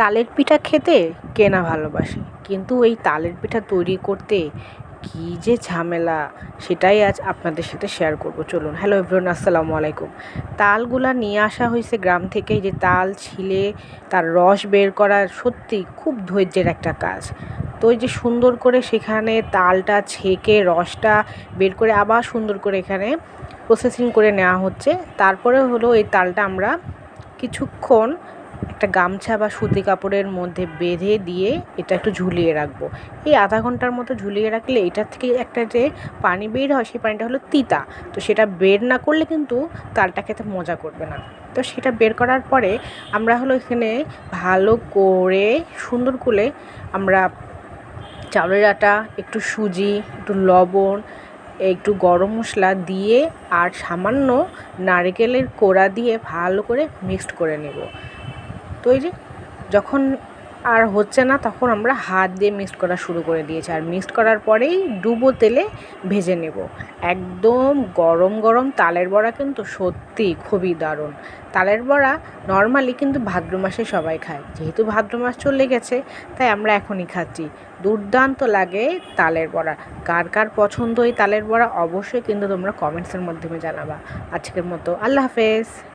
তালের পিঠা খেতে কে না ভালোবাসে। কিন্তু এই তালের পিঠা তৈরি করতে কী যে ঝামেলা, সেটাই আজ আপনাদের সাথে শেয়ার করব। চলুন হ্যালো এভরিওয়ান আসসালামু আলাইকুম। তালগুলা নিয়ে আসা হয়েছে গ্রাম থেকে যে তাল ছিলে, তার রস বের করা সত্যি খুব ধৈর্যের একটা কাজ। তো ওই যে সুন্দর করে সেখানে তালটা ছেঁকে, রসটা বের করে আবার সুন্দর করে এখানে প্রসেসিং করে নেওয়া হচ্ছে। তারপরে হলো এই তালটা আমরা কিছুক্ষণ একটা গামছা বা সুতি কাপড়ের মধ্যে বেঁধে দিয়ে এটা একটু ঝুলিয়ে রাখব। এই আধা ঘণ্টার মতো ঝুলিয়ে রাখলে এটার থেকে একটা যে পানি বের হয়, সেই পানিটা হলো তিতা। তো সেটা বের না করলে কিন্তু তালটা খেতে মজা করবে না। তো সেটা বের করার পরে আমরা হলো এখানে ভালো করে সুন্দর করে আমরা চাউলের আটা, একটু সুজি, একটু লবণ, একটু গরম মশলা দিয়ে আর সামান্য নারকেলের কোড়া দিয়ে ভালো করে মিক্সড করে নেব। তো এই যে যখন আর হচ্ছে না, তখন আমরা হাত দিয়ে মিক্সড করা শুরু করে দিয়েছি। আর মিক্সড করার পরেই ডুবো তেলে ভেজে নেব। একদম গরম গরম তালের বড়া কিন্তু সত্যি খুবই দারুণ। তালের বড়া নর্মালি কিন্তু ভাদ্র মাসে সবাই খায়। যেহেতু ভাদ্র মাস চলে গেছে, তাই আমরা এখনই খাচ্ছি। দুর্দান্ত লাগে তালের বড়া। কার কার পছন্দ এই তালের বড়া অবশ্যই কিন্তু তোমরা কমেন্টসের মাধ্যমে জানাবা। আজকের মতো আল্লাহ হাফেজ।